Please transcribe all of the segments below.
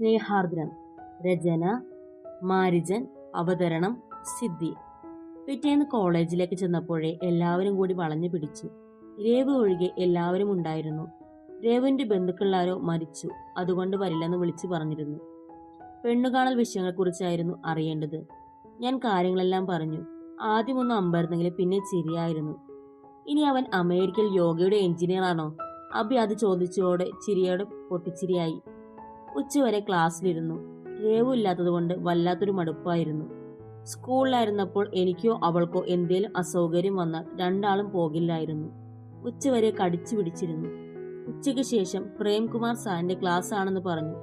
സ്നേഹാർദ്രം രചന മാരിജൻ അവതരണം സിദ്ധി. പിറ്റേന്ന് കോളേജിലേക്ക് ചെന്നപ്പോഴേ എല്ലാവരും കൂടി വളഞ്ഞു പിടിച്ചു. രേവ് ഒഴികെ എല്ലാവരും ഉണ്ടായിരുന്നു. രേവിന്റെ ബന്ധുക്കളാരോ മരിച്ചു. അതുകൊണ്ട് വരില്ലെന്ന് വിളിച്ചു പറഞ്ഞിരുന്നു. പെണ്ണുകാണൽ വിഷയങ്ങളെക്കുറിച്ചായിരുന്നു അറിയേണ്ടത്. ഞാൻ കാര്യങ്ങളെല്ലാം പറഞ്ഞു. ആദ്യമൊന്നും അമ്പരന്നെങ്കിലും പിന്നെ ചിരിയായിരുന്നു. ഇനി അവൻ അമേരിക്കയിൽ യോഗയുടെ എഞ്ചിനീയറാണോ? അബി അത് ചോദിച്ചതോടെ ചിരിയോടെ പൊട്ടിച്ചിരിയായി. ഉച്ചവരെ ക്ലാസ്സിലിരുന്നു. രേവു ഇല്ലാത്തതുകൊണ്ട് വല്ലാത്തൊരു മടുപ്പായിരുന്നു. സ്കൂളിലായിരുന്നപ്പോൾ എനിക്കോ അവൾക്കോ എന്തേലും അസൗകര്യം വന്നാൽ രണ്ടാളും പോകില്ലായിരുന്നു. ഉച്ചവരെ കടിച്ചു പിടിച്ചിരുന്നു. ഉച്ചയ്ക്ക് ശേഷം പ്രേംകുമാർ സാറിന്റെ ക്ലാസ് ആണെന്ന് പറഞ്ഞു.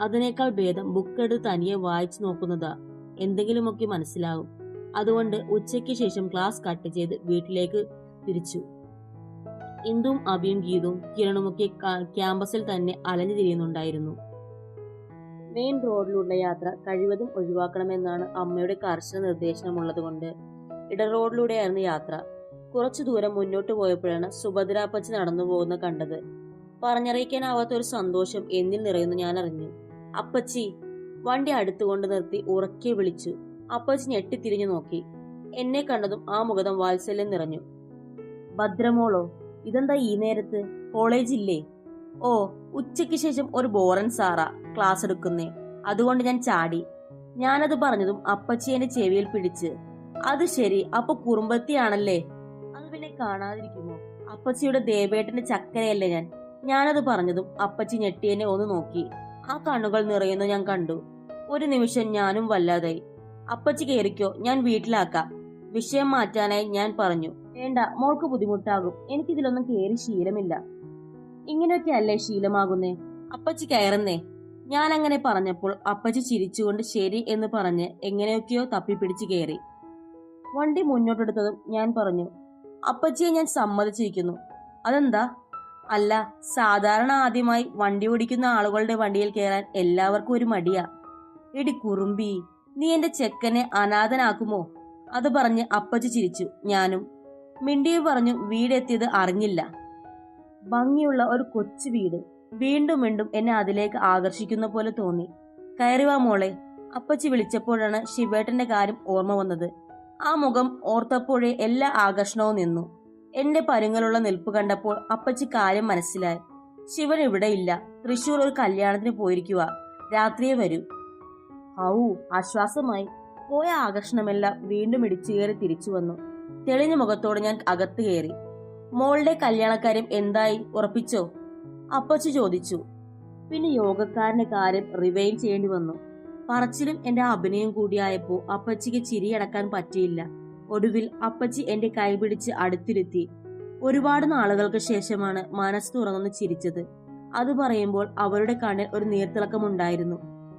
അതിനേക്കാൾ ഭേദം ബുക്ക് എടുത്ത് തനിയെ വായിച്ചു നോക്കുന്നതാ. എന്തെങ്കിലുമൊക്കെ മനസ്സിലാവും അതുകൊണ്ട് ഉച്ചയ്ക്ക് ശേഷം ക്ലാസ് കട്ട് ചെയ്ത് വീട്ടിലേക്ക് തിരിച്ചു. ഇന്ദും അബിയും ഗീതും കിരണുമൊക്കെ ക്യാമ്പസിൽ തന്നെ അലഞ്ഞു തിരിയുന്നുണ്ടായിരുന്നു. മെയിൻ റോഡിലുള്ള യാത്ര കഴിവതും ഒഴിവാക്കണമെന്നാണ് അമ്മയുടെ കർശന നിർദ്ദേശമുള്ളതുകൊണ്ട് ഇട റോഡിലൂടെയായിരുന്നു യാത്ര. കുറച്ചു ദൂരം മുന്നോട്ട് പോയപ്പോഴാണ് സുഭദ്രാപ്പച്ചി നടന്നു പോകുന്ന കണ്ടത്. പറഞ്ഞറിയിക്കാനാവാത്ത ഒരു സന്തോഷം എന്നിൽ നിറയുന്നു ഞാൻ അറിഞ്ഞു അപ്പച്ചി വണ്ടി അടുത്തുകൊണ്ട് നിർത്തി ഉറക്കെ വിളിച്ചു. അപ്പച്ചി ഞെട്ടിത്തിരിഞ്ഞു നോക്കി. എന്നെ കണ്ടതും ആ മുഖതം വാത്സല്യം നിറഞ്ഞു. ഭദ്രമോളോ ഇതെന്താ ഈ നേരത്ത്? കോളേജില്ലേ? ഓ ഉച്ചയ്ക്ക് ശേഷം ഒരു ബോറൻ സാറാ. ക്ലാസ് എടുക്കുന്നേ. അതുകൊണ്ട് ഞാൻ ചാടി. ഞാനത് പറഞ്ഞതും അപ്പച്ചി എന്റെ ചെവിയിൽ പിടിച്ച് അത് ശരി അപ്പൊ കുറുമ്പത്തിയാണല്ലേ? അത് പിന്നെ കാണാതിരിക്കുമോ? അപ്പച്ചിയുടെ ദേവേട്ടന്റെ ചക്കരയല്ലേ ഞാൻ. ഞാനത് പറഞ്ഞതും അപ്പച്ചി ഞെട്ടിയെന്നെ ഒന്ന് നോക്കി. ആ കണ്ണുകൾ നിറയുന്നു ഞാൻ കണ്ടു. ഒരു നിമിഷം ഞാനും വല്ലാതായി. അപ്പച്ചി കയറിക്കോ ഞാൻ വീട്ടിലാക്കാം. വിഷയം മാറ്റാനായി ഞാൻ പറഞ്ഞു. വേണ്ട മോൾക്ക് ബുദ്ധിമുട്ടാകും. എനിക്കിതിലൊന്നും കയറി ശീലമില്ല. ഇങ്ങനെയൊക്കെ അല്ലേ ശീലമാകുന്നേ? അപ്പച്ചി കയറുന്നേ. ഞാൻ അങ്ങനെ പറഞ്ഞപ്പോൾ അപ്പച്ചി ചിരിച്ചുകൊണ്ട് ശരി എന്ന് പറഞ്ഞ് എങ്ങനെയൊക്കെയോ തപ്പിപ്പിടിച്ച് കയറി വണ്ടി മുന്നോട്ടെടുത്തതും ഞാൻ പറഞ്ഞു അപ്പച്ചിയെ ഞാൻ സമ്മതിച്ചിരിക്കുന്നു. അതെന്താ? അല്ല സാധാരണ ആദ്യമായി വണ്ടി ഓടിക്കുന്ന ആളുകളുടെ വണ്ടിയിൽ കയറാൻ എല്ലാവർക്കും ഒരു മടിയാ. എടി കുറുമ്പി നീ എന്റെ ചെക്കനെ അനാഥനാക്കുമോ? അത് പറഞ്ഞ് അപ്പച്ചി ചിരിച്ചു ഞാനും. മിണ്ടിയും പറഞ്ഞു വീടെത്തിയത് അറിഞ്ഞില്ല. ഭംഗിയുള്ള ഒരു കൊച്ചു വീട്. വീണ്ടും വീണ്ടും എന്നെ അതിലേക്ക് ആകർഷിക്കുന്ന പോലെ തോന്നി. കയറിവാ മോളെ. അപ്പച്ചി വിളിച്ചപ്പോഴാണ് ശിവേട്ടന്റെ കാര്യം ഓർമ്മ വന്നത്. ആ മുഖം ഓർത്തപ്പോഴേ എല്ലാ ആകർഷണവും നിന്നു. എന്റെ പരുങ്ങലുള്ള നിൽപ്പ് കണ്ടപ്പോൾ അപ്പച്ചി കാര്യം മനസ്സിലായി. ശിവൻ ഇവിടെ ഇല്ല. തൃശൂർ ഒരു കല്യാണത്തിന് പോയിരിക്കുക രാത്രിയെ വരൂ. ഔ ആശ്വാസമായി. പോയ ആകർഷണമെല്ലാം വീണ്ടും ഇടിച്ചു കയറി തിരിച്ചു വന്നു. തെളിഞ്ഞ മുഖത്തോടെ ഞാൻ അകത്ത് കയറി. മോളുടെ കല്യാണക്കാര്യം എന്തായി? ഉറപ്പിച്ചോ? അപ്പച്ചി ചോദിച്ചു. പിന്നെ യോഗക്കാരന്റെ കാര്യം റിവൈൻ ചെയ്യേണ്ടി വന്നു. പറച്ചിലും എന്റെ അഭിനയം കൂടിയായപ്പോ അപ്പച്ചിക്ക് ചിരിയടക്കാൻ പറ്റിയില്ല. ഒടുവിൽ അപ്പച്ചി എന്റെ കൈപിടിച്ച് അടുത്തിരുത്തി. ഒരുപാട് നാളുകൾക്ക് ശേഷമാണ് മനസ്സ് തുറന്നു ചിരിച്ചത്. അത് പറയുമ്പോൾ അവരുടെ കണ്ണിൽ ഒരു നീർത്തിളക്കമുണ്ടായിരുന്നു.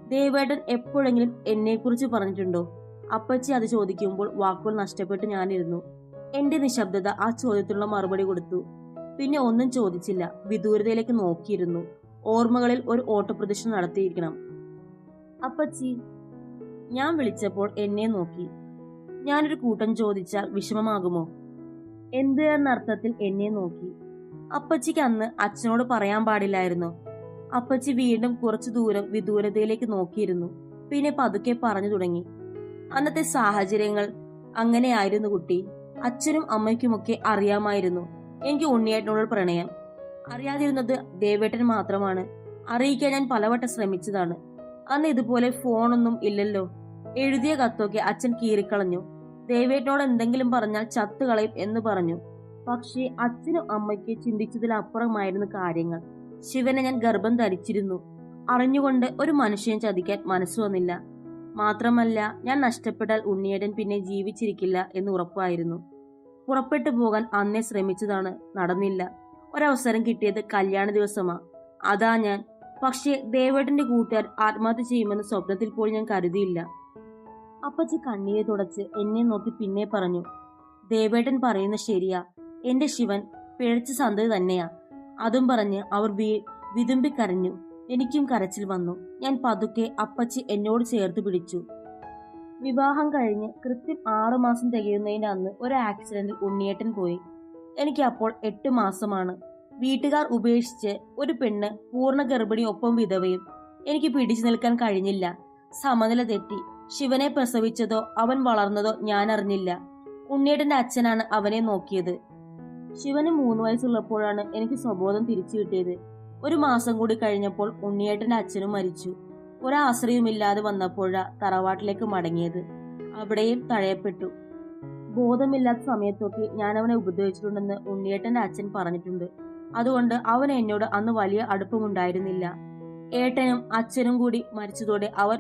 ദേവേട്ടൻ എപ്പോഴെങ്കിലും എന്നെക്കുറിച്ച് പറഞ്ഞിട്ടുണ്ടോ? അപ്പച്ചി അത് ചോദിക്കുമ്പോൾ വാക്കുകൾ നഷ്ടപ്പെട്ട് ഞാനിരുന്നു. എന്റെ നിശബ്ദത ആ ചോദ്യത്തിനുള്ള മറുപടി കൊടുത്തു. പിന്നെ ഒന്നും ചോദിച്ചില്ല. വിദൂരതയിലേക്ക് നോക്കിയിരുന്നു. ഓർമ്മകളിൽ ഒരു ഓട്ടപ്രദക്ഷിണം നടത്തിയിരിക്കണം. അപ്പച്ചി ഞാൻ വിളിച്ചപ്പോൾ എന്നെ നോക്കി. ഞാനൊരു കൂട്ടം ചോദിച്ചാൽ വിഷമമാകുമോ? എന്ത് എന്നർത്ഥത്തിൽ എന്നെ നോക്കി. അപ്പച്ചിക്ക് അന്ന് അച്ഛനോട് പറയാൻ പാടില്ലായിരുന്നു. അപ്പച്ചി വീണ്ടും കുറച്ചു ദൂരം വിദൂരതയിലേക്ക് നോക്കിയിരുന്നു. പിന്നെ പതുക്കെ പറഞ്ഞു തുടങ്ങി. അന്നത്തെ സാഹചര്യങ്ങൾ അങ്ങനെയായിരുന്നു കുട്ടി. അച്ഛനും അമ്മയ്ക്കുമൊക്കെ അറിയാമായിരുന്നു. എനിക്ക് ഉണ്ണിയേട്ടനോട് പ്രണയം. അറിയാതിരുന്നത് ദേവേട്ടൻ മാത്രമാണ്. അറിയിക്കാൻ ഞാൻ പലവട്ടം ശ്രമിച്ചതാണ്. അന്ന് ഇതുപോലെ ഫോണൊന്നും ഇല്ലല്ലോ. എഴുതിയ കത്തൊക്കെ അച്ഛൻ കീറിക്കളഞ്ഞു. ദേവേട്ടനോട് എന്തെങ്കിലും പറഞ്ഞാൽ ചത്തുകളയും എന്ന് പറഞ്ഞു. പക്ഷേ അച്ഛനും അമ്മയ്ക്ക് ചിന്തിച്ചതിലപ്പുറമായിരുന്നു കാര്യങ്ങൾ. ശിവനെ ഞാൻ ഗർഭം ധരിച്ചിരുന്നു. അറിഞ്ഞുകൊണ്ട് ഒരു മനുഷ്യനെ ചതിക്കാൻ മനസ്സ് വന്നില്ല. മാത്രമല്ല ഞാൻ നഷ്ടപ്പെട്ടാൽ ഉണ്ണിയേടൻ പിന്നെ ജീവിച്ചിരിക്കില്ല എന്ന് ഉറപ്പായിരുന്നു. പുറപ്പെട്ടു പോകാൻ അന്നേ ശ്രമിച്ചതാണ്. നടന്നില്ല. ഒരവസരം കിട്ടിയത് കല്യാണ ദിവസമാ. അതാ ഞാൻ. പക്ഷേ ദേവേട്ടന്റെ കൂട്ടുകാർ ആത്മഹത്യ ചെയ്യുമെന്ന് സ്വപ്നത്തിൽ പോലും ഞാൻ കരുതിയില്ല. അപ്പച്ചി കണ്ണീര് തുടച്ച് എന്നെ നോക്കി പിന്നെ പറഞ്ഞു ദേവേട്ടൻ പറയുന്ന ശരിയാ. എന്റെ ശിവൻ പിഴച്ച സന്തതി തന്നെയാ. അതും പറഞ്ഞ് അവർ വിതുമ്പി കരഞ്ഞു എനിക്കും കരച്ചിൽ വന്നു. ഞാൻ പതുക്കെ അപ്പച്ചി എന്നോട് ചേർത്ത് പിടിച്ചു. വിവാഹം കഴിഞ്ഞ് കൃത്യം ആറു മാസം തികയുന്നതിന്റെ അന്ന് ഒരു ആക്സിഡന്റിൽ ഉണ്ണിയേട്ടൻ പോയി. എനിക്ക് അപ്പോൾ എട്ട് മാസമാണ്. വീട്ടുകാർ ഉപേക്ഷിച്ച് ഒരു പെണ്ണ് പൂർണ ഗർഭിണി ഒപ്പം വിധവയും എനിക്ക് പിടിച്ചു നിൽക്കാൻ കഴിഞ്ഞില്ല. സമനില തെറ്റി. ശിവനെ പ്രസവിച്ചതോ അവൻ വളർന്നതോ ഞാൻ അറിഞ്ഞില്ല. ഉണ്ണിയേട്ടന്റെ അച്ഛനാണ് അവനെ നോക്കിയത്. ശിവന് മൂന്ന് വയസ്സുള്ളപ്പോഴാണ് എനിക്ക് സ്വബോധം തിരിച്ചു കിട്ടിയത്. ഒരു മാസം കൂടി കഴിഞ്ഞപ്പോൾ ഉണ്ണിയേട്ടന്റെ അച്ഛനും മരിച്ചു. ഒരാശ്രയവുമില്ലാതെ വന്നപ്പോഴ തറവാട്ടിലേക്ക് മടങ്ങിയത്. അവിടെയും തഴയപ്പെട്ടു. ബോധമില്ലാത്ത സമയത്തൊക്കെ ഞാൻ അവനെ ഉപദ്രവിച്ചിട്ടുണ്ടെന്ന് ഉണ്ണിയേട്ടന്റെ അച്ഛൻ പറഞ്ഞിട്ടുണ്ട്. അതുകൊണ്ട് അവൻ എന്നോട് അന്ന് വലിയ അടുപ്പമുണ്ടായിരുന്നില്ല. ഏട്ടനും അച്ഛനും കൂടി മരിച്ചതോടെ അവർ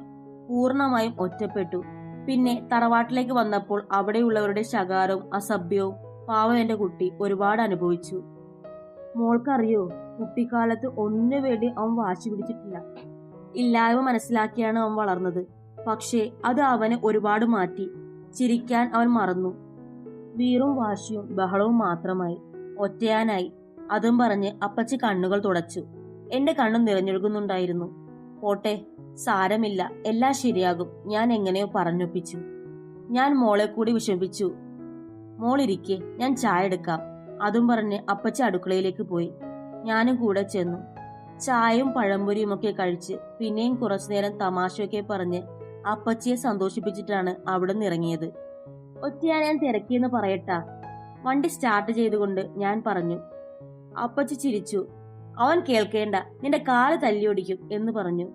പൂർണമായും ഒറ്റപ്പെട്ടു. പിന്നെ തറവാട്ടിലേക്ക് വന്നപ്പോൾ അവിടെയുള്ളവരുടെ ശകാരവും അസഭ്യവും പാവം എന്റെ കുട്ടി ഒരുപാട് അനുഭവിച്ചു. മോൾക്കറിയോ കുട്ടിക്കാലത്ത് ഒന്നിനു വേണ്ടി അവൻ വാശി പിടിച്ചിട്ടില്ല. ഇല്ലായ്മ മനസ്സിലാക്കിയാണ് അവൻ വളർന്നത്. പക്ഷേ അത് അവനെ ഒരുപാട് മാറ്റി. ചിരിക്കാൻ അവൻ മറന്നു. വീറും വാശിയും ബഹളവും മാത്രമായി. ഒറ്റയാനായി. അതും പറഞ്ഞ് അപ്പച്ചി കണ്ണുകൾ തുടച്ചു. എന്റെ കണ്ണും നിറഞ്ഞൊഴുകുന്നുണ്ടായിരുന്നു. പോട്ടെ സാരമില്ല. എല്ലാം ശരിയാകും. ഞാൻ എങ്ങനെയോ പറഞ്ഞൊപ്പിച്ചു. ഞാൻ മോളെ കൂടി വിഷമിപ്പിച്ചു. മോളിരിക്കെ ഞാൻ ചായ എടുക്കാം. അതും പറഞ്ഞ് അപ്പച്ചി അടുക്കളയിലേക്ക് പോയി. ഞാനും കൂടെ ചെന്നു. ചായയും പഴംപൊരിയും ഒക്കെ കഴിച്ച് പിന്നെയും കുറച്ചു നേരം തമാശയൊക്കെ പറഞ്ഞ് അപ്പച്ചിയെ സന്തോഷിപ്പിച്ചിട്ടാണ് അവിടെ നിന്ന് ഇറങ്ങിയത്. ഒറ്റയാ ഞാൻ തിരക്കിയെന്ന് പറയട്ടാ. വണ്ടി സ്റ്റാർട്ട് ചെയ്തുകൊണ്ട് ഞാൻ പറഞ്ഞു. അപ്പച്ചി ചിരിച്ചു. അവൻ കേൾക്കേണ്ട. നിന്റെ കാൽ തല്ലിയൊടിക്കും എന്ന് പറഞ്ഞു.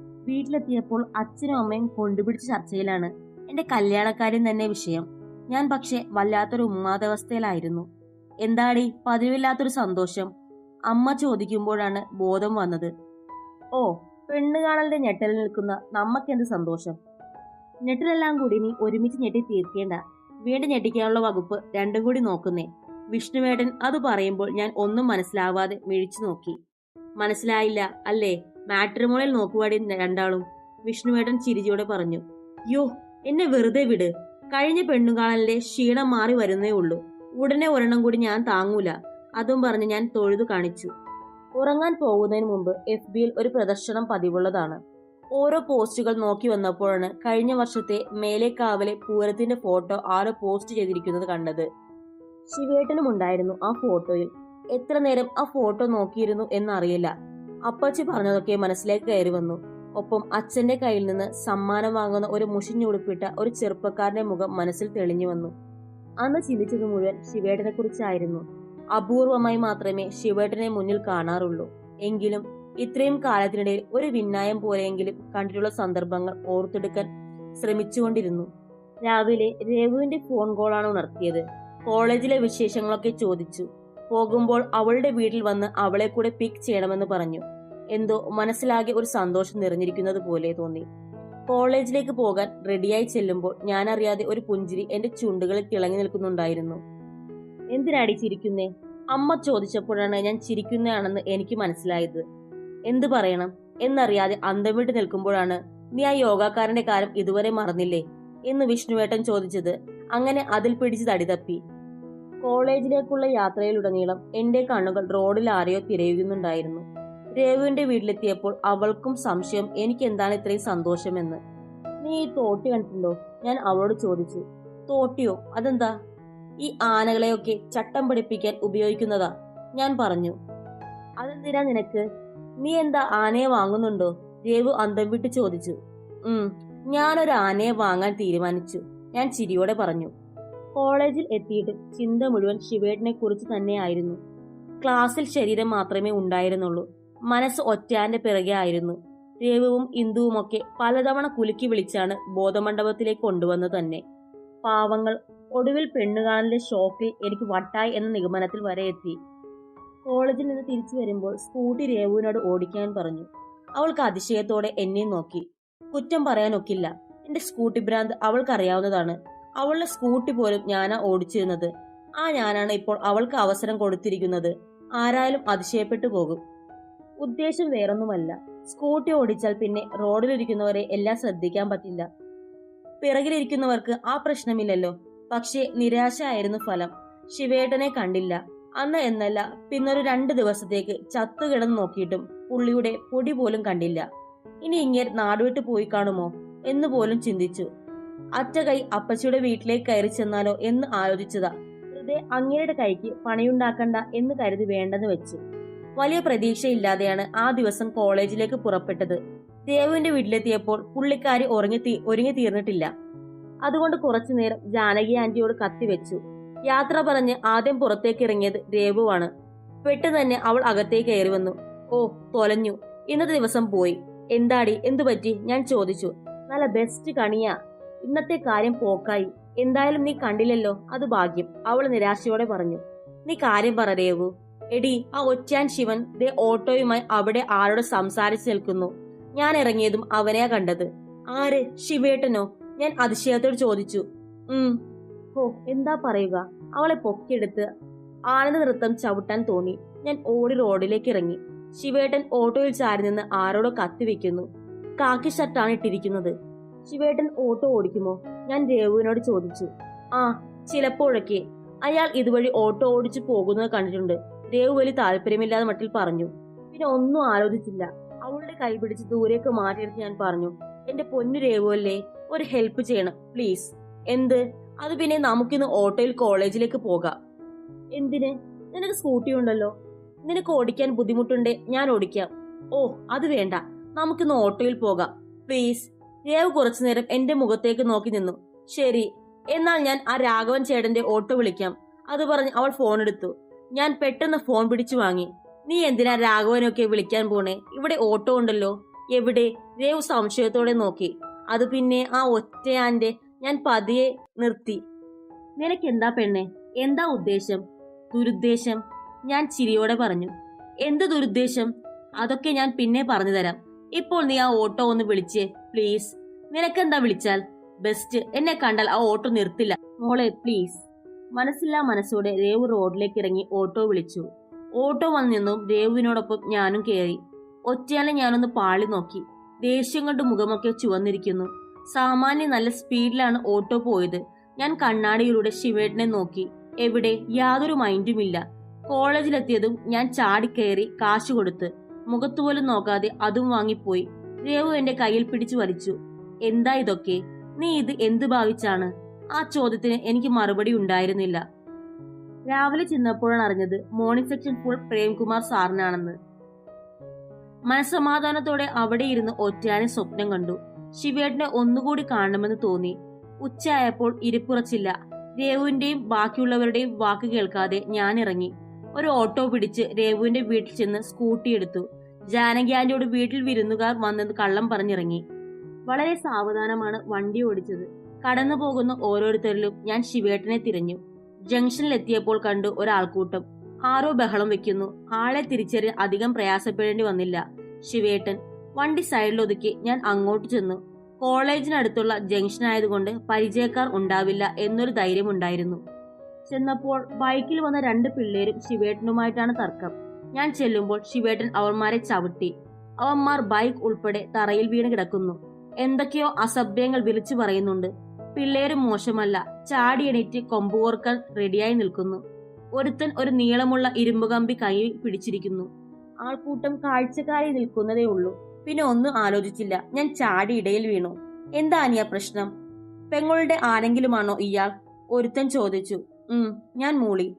വീട്ടിലെത്തിയപ്പോൾ അച്ഛനും അമ്മയും കൊണ്ടുപിടിച്ച ചർച്ചയിലാണ് എന്റെ കല്യാണക്കാര്യം തന്നെ വിഷയം. ഞാൻ പക്ഷെ വല്ലാത്തൊരു ഉന്മാദാവസ്ഥയിലായിരുന്നു. എന്താടി? പതിവില്ലാത്തൊരു സന്തോഷം. അമ്മ ചോദിക്കുമ്പോഴാണ് ബോധം വന്നത്. ഓ പെണ്ണ് കാണലിന്റെ ഞെട്ടലിൽ നിൽക്കുന്ന നമ്മക്കെന്ത് സന്തോഷം? ഞെട്ടലെല്ലാം കൂടി നീ ഒരുമിച്ച് ഞെട്ടി തീർക്കേണ്ട. വീണ്ടും ഞെട്ടിക്കാനുള്ള വകുപ്പ് രണ്ടും കൂടി നോക്കുന്നേ. വിഷ്ണുവേടൻ അത് പറയുമ്പോൾ ഞാൻ ഒന്നും മനസ്സിലാവാതെ മിഴിച്ചു നോക്കി. മനസ്സിലായില്ല അല്ലേ? മാട്രിമോണിൽ നോക്കുവാടി രണ്ടാളും. വിഷ്ണുവേടൻ ചിരിചിയോടെ പറഞ്ഞു. യോ എന്നെ വെറുതെ വിട്. കഴിഞ്ഞ പെണ്ണുകാണലിന്റെ ക്ഷീണം മാറി വരുന്നേ ഉള്ളൂ. ഉടനെ ഒരെണ്ണം കൂടി ഞാൻ താങ്ങൂല. അതും പറഞ്ഞ് ഞാൻ തൊഴുതു കാണിച്ചു. ഉറങ്ങാൻ പോകുന്നതിന് മുമ്പ് എഫ് ബിയിൽ ഒരു പ്രദർശനം പതിവുള്ളതാണ്. ഓരോ പോസ്റ്റുകൾ നോക്കി വന്നപ്പോഴാണ് കഴിഞ്ഞ വർഷത്തെ മേലേക്കാവലെ പൂരത്തിന്റെ ഫോട്ടോ ആരോ പോസ്റ്റ് ചെയ്തിരിക്കുന്നത് കണ്ടത്. ശിവേട്ടനും ഉണ്ടായിരുന്നു ആ ഫോട്ടോയിൽ. എത്ര നേരം ആ ഫോട്ടോ നോക്കിയിരുന്നു എന്നറിയില്ല. അപ്പച്ചി പറഞ്ഞതൊക്കെ മനസ്സിലേക്ക് കയറി വന്നു. ഒപ്പം അച്ഛന്റെ കയ്യിൽ നിന്ന് സമ്മാനം വാങ്ങുന്ന ഒരു മുഷിഞ്ഞുടുപ്പിട്ട ഒരു ചെറുപ്പക്കാരന്റെ മുഖം മനസ്സിൽ തെളിഞ്ഞു വന്നു. അന്ന് ചിന്തിച്ചത് മുഴുവൻ ശിവേട്ടനെ കുറിച്ചായിരുന്നു അപൂർവമായി മാത്രമേ ശിവേട്ടനെ മുന്നിൽ കാണാറുള്ളൂ. എങ്കിലും ഇത്രയും കാലത്തിനിടയിൽ ഒരു വിന്നായം പോലെയെങ്കിലും കണ്ടിട്ടുള്ള സന്ദർഭങ്ങൾ ഓർത്തെടുക്കാൻ ശ്രമിച്ചുകൊണ്ടിരുന്നു. രാവിലെ രഘുവിന്റെ ഫോൺ കോളാണ് ഉണർത്തിയത്. കോളേജിലെ വിശേഷങ്ങളൊക്കെ ചോദിച്ചു. പോകുമ്പോൾ അവളുടെ വീട്ടിൽ വന്ന് അവളെ കൂടെ പിക്ക് ചെയ്യണമെന്ന് പറഞ്ഞു. എന്തോ മനസ്സിലാകെ ഒരു സന്തോഷം നിറഞ്ഞിരിക്കുന്നത് പോലെ തോന്നി. കോളേജിലേക്ക് പോകാൻ റെഡിയായി ചെല്ലുമ്പോൾ ഞാനറിയാതെ ഒരു പുഞ്ചിരി എന്റെ ചുണ്ടുകളിൽ തിളങ്ങി നിൽക്കുന്നുണ്ടായിരുന്നു. എന്തിനാടി ചിരിക്കുന്നേ? അമ്മ ചോദിച്ചപ്പോഴാണ് ഞാൻ ചിരിക്കുന്നതാണെന്ന് എനിക്ക് മനസ്സിലായത്. എന്ത് പറയണം? എന്നറിയാതെ അന്തം വിട്ട് നിൽക്കുമ്പോഴാണ് നീ ആ യോഗാക്കാരന്റെ കാര്യം ഇതുവരെ മറന്നില്ലേ? എന്ന് വിഷ്ണുവേട്ടൻ ചോദിച്ചത്. അങ്ങനെ അതിൽ പിടിച്ച് തടി തപ്പി. കോളേജിലേക്കുള്ള യാത്രയിലുടനീളം എന്റെ കണ്ണുകൾ റോഡിൽ ആരെയോ തിരയുന്നുണ്ടായിരുന്നു. രേവുവിന്റെ വീട്ടിലെത്തിയപ്പോൾ അവൾക്കും സംശയം എനിക്ക് എന്താണ് ഇത്രയും സന്തോഷമെന്ന്? നീ ഈ തോട്ടി കണ്ടിട്ടുണ്ടോ? ഞാൻ അവളോട് ചോദിച്ചു. തോട്ടിയോ? അതെന്താ? ഈ ആനകളെയൊക്കെ ചട്ടം പഠിപ്പിക്കാൻ ഉപയോഗിക്കുന്നതാ ഞാൻ പറഞ്ഞു. അതെന്തിനാ നിനക്ക്? നീ എന്താ ആനയെ വാങ്ങുന്നുണ്ടോ? ദേവു അന്തം വിട്ട് ചോദിച്ചു. ഉം ഞാനൊരു ആനയെ വാങ്ങാൻ തീരുമാനിച്ചു. ഞാൻ ചിരിയോടെ പറഞ്ഞു. കോളേജിൽ എത്തിയിട്ട് ചിന്ത മുഴുവൻ ശിവേട്ടിനെ കുറിച്ച് തന്നെയായിരുന്നു. ക്ലാസ്സിൽ ശരീരം മാത്രമേ ഉണ്ടായിരുന്നുള്ളൂ. മനസ്സ് ഒറ്റാന്റെ പിറകെ ആയിരുന്നു. രേവുവും ഇന്ദുവുമൊക്കെ പലതവണ കുലുക്കി വിളിച്ചാണ് ബോധമണ്ഡപത്തിലേക്ക് കൊണ്ടുവന്നത് തന്നെ. പാവങ്ങൾ ഒടുവിൽ പെണ്ണുകാണലിന്റെ ഷോക്കിൽ എനിക്ക് വട്ടായി എന്ന നിഗമനത്തിൽ വരെ എത്തി. കോളേജിൽ നിന്ന് തിരിച്ചു വരുമ്പോൾ സ്കൂട്ടി രേവുവിനോട് ഓടിക്കാൻ പറഞ്ഞു. അവൾക്ക് അതിശയത്തോടെ എന്നെ നോക്കി. കുറ്റം പറയാനൊക്കില്ല. എന്റെ സ്കൂട്ടി ഭ്രാന്ത് അവൾക്കറിയാവുന്നതാണ്. അവളുടെ സ്കൂട്ടി പോലും ഞാനാ ഓടിച്ചിരുന്നത്. ആ ഞാനാണ് ഇപ്പോൾ അവൾക്ക് അവസരം കൊടുത്തിരിക്കുന്നത്. ആരായാലും അതിശയപ്പെട്ടു പോകും. ഉദ്ദേശം വേറൊന്നുമല്ല. സ്കൂട്ടി ഓടിച്ചാൽ പിന്നെ റോഡിലിരിക്കുന്നവരെ എല്ലാം ശ്രദ്ധിക്കാൻ പറ്റില്ല. പിറകിലിരിക്കുന്നവർക്ക് ആ പ്രശ്നമില്ലല്ലോ. പക്ഷേ നിരാശയായിരുന്നു ഫലം. ശിവേട്ടനെ കണ്ടില്ല. അന്ന് എന്നല്ല പിന്നൊരു രണ്ട് ദിവസത്തേക്ക് ചത്തുകിടന്ന് നോക്കിയിട്ടും പുള്ളിയുടെ പൊടി പോലും കണ്ടില്ല. ഇനി ഇങ്ങനെ നാടുവിട്ട് പോയി കാണുമോ എന്ന് പോലും ചിന്തിച്ചു. അറ്റ കൈ അപ്പച്ചിയുടെ വീട്ടിലേക്ക് കയറി ചെന്നാലോ എന്ന് ആലോചിച്ചതാ. വെറുതെ അങ്ങേരുടെ കൈക്ക് പണിയുണ്ടാക്കണ്ട എന്ന് കരുതി വേണ്ടെന്ന് വെച്ചു. വലിയ പ്രതീക്ഷയില്ലാതെയാണ് ആ ദിവസം കോളേജിലേക്ക് പുറപ്പെട്ടത്. ദേവുവിന്റെ വീട്ടിലെത്തിയപ്പോൾ പുള്ളിക്കാരി ഉറങ്ങി ഒരുങ്ങി തീർന്നിട്ടില്ല. അതുകൊണ്ട് കുറച്ചു നേരം ജാനകി ആന്റിയോട് കത്തിവെച്ചു യാത്ര പറഞ്ഞ് ആദ്യം പുറത്തേക്ക് ഇറങ്ങിയത് രേവുവാണ്. പെട്ടെന്ന് തന്നെ അവൾ അകത്തേക്ക് കയറി വന്നു. ഓ തൊലഞ്ഞു. ഇന്നത്തെ ദിവസം പോയി. എന്താടി? എന്തു പറ്റി? ഞാൻ ചോദിച്ചു. നല്ല ബെസ്റ്റ് കണിയാ. ഇന്നത്തെ കാര്യം പോക്കായി. എന്തായാലും നീ കണ്ടില്ലല്ലോ. അത് ഭാഗ്യം. അവൾ നിരാശയോടെ പറഞ്ഞു. നീ കാര്യം പറ രേവു. എടി ആ ഒറ്റാൻ ശിവൻ ദേ ഓട്ടോയുമായി അവിടെ ആരോട് സംസാരിച്ചു നിൽക്കുന്നു. ഞാൻ ഇറങ്ങിയതും അവനെയാ കണ്ടത്. ആര്? ശിവേട്ടനോ? ഞാൻ അതിശയത്തോട് ചോദിച്ചു. ഉം. ഹോ എന്താ പറയുക? അവളെ പൊക്കിയെടുത്ത് ആനന്ദ നൃത്തം ചവിട്ടാൻ തോന്നി. ഞാൻ ഓടി റോഡിലേക്ക് ഇറങ്ങി. ശിവേട്ടൻ ഓട്ടോയിൽ ചാരി നിന്ന് ആരോടോ കത്തിവെക്കുന്നു കാക്കി ഷർട്ടാണ് ഇട്ടിരിക്കുന്നത്. ശിവേട്ടൻ ഓട്ടോ ഓടിക്കുമോ? ഞാൻ രേവുവിനോട് ചോദിച്ചു. ആ ചിലപ്പോഴൊക്കെ. അയാൾ ഇതുവഴി ഓട്ടോ ഓടിച്ചു പോകുന്നത് കണ്ടിട്ടുണ്ട്. രേവു വലിയ താല്പര്യമില്ലാതെ മട്ടിൽ പറഞ്ഞു. പിന്നെ ഒന്നും ആലോചിച്ചില്ല. അവളുടെ കൈ പിടിച്ച് ദൂരേക്ക് മാറ്റിയെടുത്ത് ഞാൻ പറഞ്ഞു എന്റെ പൊന്നു രേവു ഒരു ഹെൽപ്പ് ചെയ്യണം പ്ലീസ് എന്ത്? അത് പിന്നെ നമുക്കിന്ന് ഓട്ടോയിൽ കോളേജിലേക്ക് പോകാം. എന്തിന്? നിനക്ക് സ്കൂട്ടി ഉണ്ടല്ലോ. നിനക്ക് ഓടിക്കാൻ ബുദ്ധിമുട്ടുണ്ടേ ഞാൻ ഓടിക്കാം. ഓ അത് വേണ്ട. നമുക്കിന്ന് ഓട്ടോയിൽ പോകാം. പ്ലീസ് രേവ് കുറച്ചു നേരം എന്റെ മുഖത്തേക്ക് നോക്കി നിന്നു. ശരി എന്നാൽ ഞാൻ ആ രാഘവൻ ചേട്ടന്റെ ഓട്ടോ വിളിക്കാം. അത് പറഞ്ഞ് അവൾ ഫോൺ എടുത്തു. ഞാൻ പെട്ടെന്ന് ഫോൺ പിടിച്ചു വാങ്ങി. നീ എന്തിനാ രാഘവനൊക്കെ വിളിക്കാൻ പോണേ? ഇവിടെ ഓട്ടോ ഉണ്ടല്ലോ. എവിടെ? രേവ് സംശയത്തോടെ നോക്കി. അത് പിന്നെ ആ ഒറ്റയാന്റെ ഞാൻ പതിയെ നിർത്തി. നിനക്കെന്താ പെണ്ണെ? എന്താ ഉദ്ദേശം? ദുരുദ്ദേശം? ഞാൻ ചിരിയോടെ പറഞ്ഞു. എന്ത് ദുരുദ്ദേശം? അതൊക്കെ ഞാൻ പിന്നെ പറഞ്ഞു തരാം. ഇപ്പോൾ നീ ആ ഓട്ടോ ഒന്ന് വിളിച്ച് പ്ലീസ്. നിനക്കെന്താ വിളിച്ചാൽ? ബെസ്റ്റ്. എന്നെ കണ്ടാൽ ആ ഓട്ടോ നിർത്തില്ല. മോളെ പ്ലീസ്. മനസ്സില്ലാ മനസ്സോടെ രേവ് റോഡിലേക്ക് ഇറങ്ങി ഓട്ടോ വിളിച്ചു. ഓട്ടോ വന്നു ദേവുവിനോടൊപ്പം ഞാനും കയറി ഒറ്റയാലെ ഞാനൊന്ന് പാളി നോക്കി. ദേഷ്യം കൊണ്ട് മുഖമൊക്കെ ചുവന്നിരിക്കുന്നു. സാമാന്യം നല്ല സ്പീഡിലാണ് ഓട്ടോ പോയത്. ഞാൻ കണ്ണാടിയിലൂടെ ശിവേട്ടനെ നോക്കി. എവിടെ? യാതൊരു മൈൻഡുമില്ല കോളേജിലെത്തിയതും ഞാൻ ചാടിക്കയറി കാശ് കൊടുത്ത്. മുഖത്തുപോലും നോക്കാതെ അതും വാങ്ങിപ്പോയി. രേവു എന്റെ കയ്യിൽ പിടിച്ചു വലിച്ചു. എന്താ ഇതൊക്കെ? നീ ഇത് എന്ത് ഭാവിച്ചാണ്? ആ ചോദ്യത്തിന് എനിക്ക് മറുപടി ഉണ്ടായിരുന്നില്ല. രാവിലെ ചെന്നപ്പോഴാണ് അറിഞ്ഞത് മോർണിംഗ് സെക്ഷൻ ഫുൾ പ്രേംകുമാർ സാറിനാണെന്ന്. മനസമാധാനത്തോടെ അവിടെ ഇരുന്ന് ഒറ്റയാനെ സ്വപ്നം കണ്ടു. ശിവേട്ടനെ ഒന്നുകൂടി കാണണമെന്ന് തോന്നി. ഉച്ചയായപ്പോൾ ഇരിപ്പുറച്ചില്ല. രേവുവിന്റെയും ബാക്കിയുള്ളവരുടെയും വാക്ക് കേൾക്കാതെ ഞാൻ ഇറങ്ങി. ഒരു ഓട്ടോ പിടിച്ച് രേവുവിന്റെ വീട്ടിൽ ചെന്ന് സ്കൂട്ടി എടുത്തു. ജാനകി ആന്റിയോട് വീട്ടിൽ വിരുന്നുകാർ വന്നെന്ന് കള്ളം പറഞ്ഞിറങ്ങി. വളരെ സാവധാനമാണ് വണ്ടി ഓടിച്ചത്. കടന്നു പോകുന്ന ഓരോരുത്തരിലും ഞാൻ ശിവേട്ടനെ തിരഞ്ഞു. ജംഗ്ഷനിലെത്തിയപ്പോൾ കണ്ടു ഒരാൾക്കൂട്ടം. ആരോ ബഹളം വെക്കുന്നു. ആളെ തിരിച്ചറിയാൻ അധികം പ്രയാസപ്പെടേണ്ടി വന്നില്ല. ശിവേട്ടൻ വണ്ടി സൈഡിലൊതുക്കി ഞാൻ അങ്ങോട്ട് ചെന്നു. കോളേജിനടുത്തുള്ള ജംഗ്ഷൻ ആയതുകൊണ്ട് പരിചയക്കാർ ഉണ്ടാവില്ല എന്നൊരു ധൈര്യമുണ്ടായിരുന്നു. ചെന്നപ്പോൾ ബൈക്കിൽ വന്ന രണ്ട് പിള്ളേരും ശിവേട്ടനുമായിട്ടാണ് തർക്കം. ഞാൻ ചെല്ലുമ്പോൾ ശിവേട്ടൻ അവന്മാരെ ചവിട്ടി. അവന്മാർ ബൈക്ക് ഉൾപ്പെടെ തറയിൽ വീണ് കിടക്കുന്നു. എന്തൊക്കെയോ അസഭ്യങ്ങൾ വിളിച്ചു പറയുന്നുണ്ട്. പിള്ളേരും മോശമല്ല. ചാടി എണീറ്റ് കൊമ്പുകോർക്കാൻ റെഡിയായി നിൽക്കുന്നു. ഒരുത്തൻ ഒരു നീളമുള്ള ഇരുമ്പ് കമ്പി കൈ പിടിച്ചിരിക്കുന്നു. ആൾക്കൂട്ടം കാഴ്ചക്കാരി നിൽക്കുന്നതേ ഉള്ളൂ. പിന്നെ ഒന്നും ആലോചിച്ചില്ല. ഞാൻ ചാടി ഇടയിൽ വീണു. എന്താ പ്രശ്നം? പെങ്ങളുടെ ആരെങ്കിലുമാണോ ഇയാൾ? ഒരുത്തൻ ചോദിച്ചു. ഉം ഞാൻ മൂളി.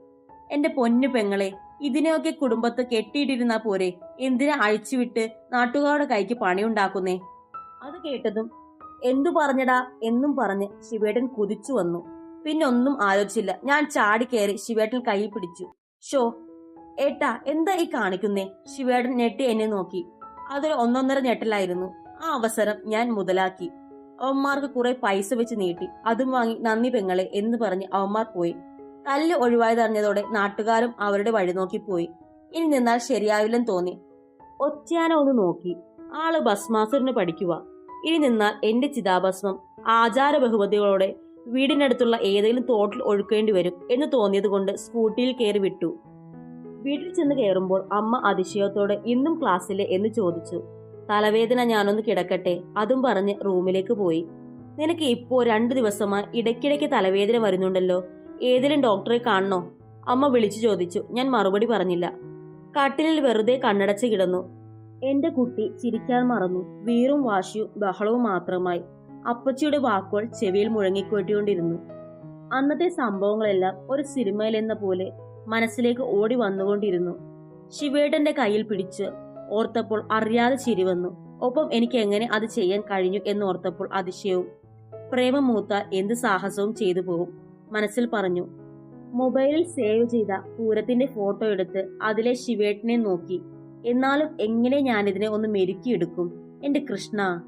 എന്റെ പൊന്നു പെങ്ങളെ ഇതിനെയൊക്കെ കുടുംബത്ത് കെട്ടിയിട്ടിരുന്നാ പോരെ. എന്തിനാ അഴിച്ചുവിട്ട് നാട്ടുകാരുടെ കൈക്ക് പണിയുണ്ടാക്കുന്നേ? അത് കേട്ടതും എന്തു പറഞ്ഞടാ എന്നും പറഞ്ഞ് ശിവേട്ടൻ കുതിച്ചു വന്നു. പിന്നെ ഒന്നും ആലോചിച്ചില്ല. ഞാൻ ചാടി കയറി ശിവേട്ടൻ കൈ പിടിച്ചു. ഷോ ഏട്ടാ എന്താ ഈ കാണിക്കുന്നേ? ശിവേട്ടൻ ഞെട്ടി എന്നെ നോക്കി. അതൊരു ഒന്നൊന്നര ഞെട്ടലായിരുന്നു. ആ അവസരം ഞാൻ മുതലാക്കി. അവന്മാർക്ക് കുറെ പൈസ വെച്ച് നീട്ടി. അതും വാങ്ങി നന്ദി പെങ്ങളെ എന്ന് പറഞ്ഞ് അവന്മാർ പോയി. തല്ല് ഒഴിവായതറിഞ്ഞതോടെ നാട്ടുകാരും അവരുടെ വഴി നോക്കി പോയി. ഇനി നിന്നാൽ ശരിയാവില്ലെന്ന് തോന്നി. ഒറ്റയാന ഒന്ന് നോക്കി. ആൾ ബസ് മാസ്റ്ററിന് പഠിക്കുക ഇനി നിന്നാൽ എന്റെ ചിതാഭസ്മം ആചാര ബഹുമതികളോടെ വീടിനടുത്തുള്ള ഏതെങ്കിലും തോട്ടിൽ ഒഴുക്കേണ്ടി വരും എന്ന് തോന്നിയത് കൊണ്ട് സ്കൂട്ടിയിൽ കയറി വിട്ടു. വീട്ടിൽ ചെന്ന് കയറുമ്പോൾ അമ്മ അതിശയത്തോടെ ഇന്നും ക്ലാസ്സിലെ എന്ന് ചോദിച്ചു. തലവേദന ഞാനൊന്ന് കിടക്കട്ടെ അതും പറഞ്ഞ് റൂമിലേക്ക് പോയി. നിനക്ക് ഇപ്പോ രണ്ടു ദിവസമായി ഇടയ്ക്കിടയ്ക്ക് തലവേദന വരുന്നുണ്ടല്ലോ ഏതെങ്കിലും ഡോക്ടറെ കാണണോ? അമ്മ വിളിച്ചു ചോദിച്ചു ഞാൻ മറുപടി പറഞ്ഞില്ല. കട്ടിലിൽ വെറുതെ കണ്ണടച്ച് കിടന്നു. എന്റെ കുട്ടി ചിരിക്കാൻ മറന്നു. വീറും വാശിയും ബഹളവും മാത്രമായി. അപ്പച്ചിയുടെ വാക്കുകൾ ചെവിയിൽ മുഴങ്ങിക്കൊട്ടിക്കൊണ്ടിരുന്നു. അന്നത്തെ സംഭവങ്ങളെല്ലാം ഒരു സിനിമയിലെന്ന പോലെ മനസ്സിലേക്ക് ഓടി വന്നുകൊണ്ടിരുന്നു. ശിവേട്ടന്റെ കയ്യിൽ പിടിച്ച് ഓർത്തപ്പോൾ അറിയാതെ ചിരി വന്നു. ഒപ്പം എനിക്ക് എങ്ങനെ അത് ചെയ്യാൻ കഴിഞ്ഞു എന്ന് എന്നോർത്തപ്പോൾ അതിശയവും പ്രേമം മൂത്താൽ എന്ത് സാഹസവും ചെയ്തു പോകും മനസ്സിൽ പറഞ്ഞു മൊബൈലിൽ സേവ് ചെയ്ത പൂരത്തിന്റെ ഫോട്ടോ എടുത്ത് അതിലെ ശിവേട്ടനെ നോക്കി. എന്നാലും എങ്ങനെ ഞാനിതിനെ ഒന്ന് മെരുക്കിയെടുക്കും? എന്റെ കൃഷ്ണ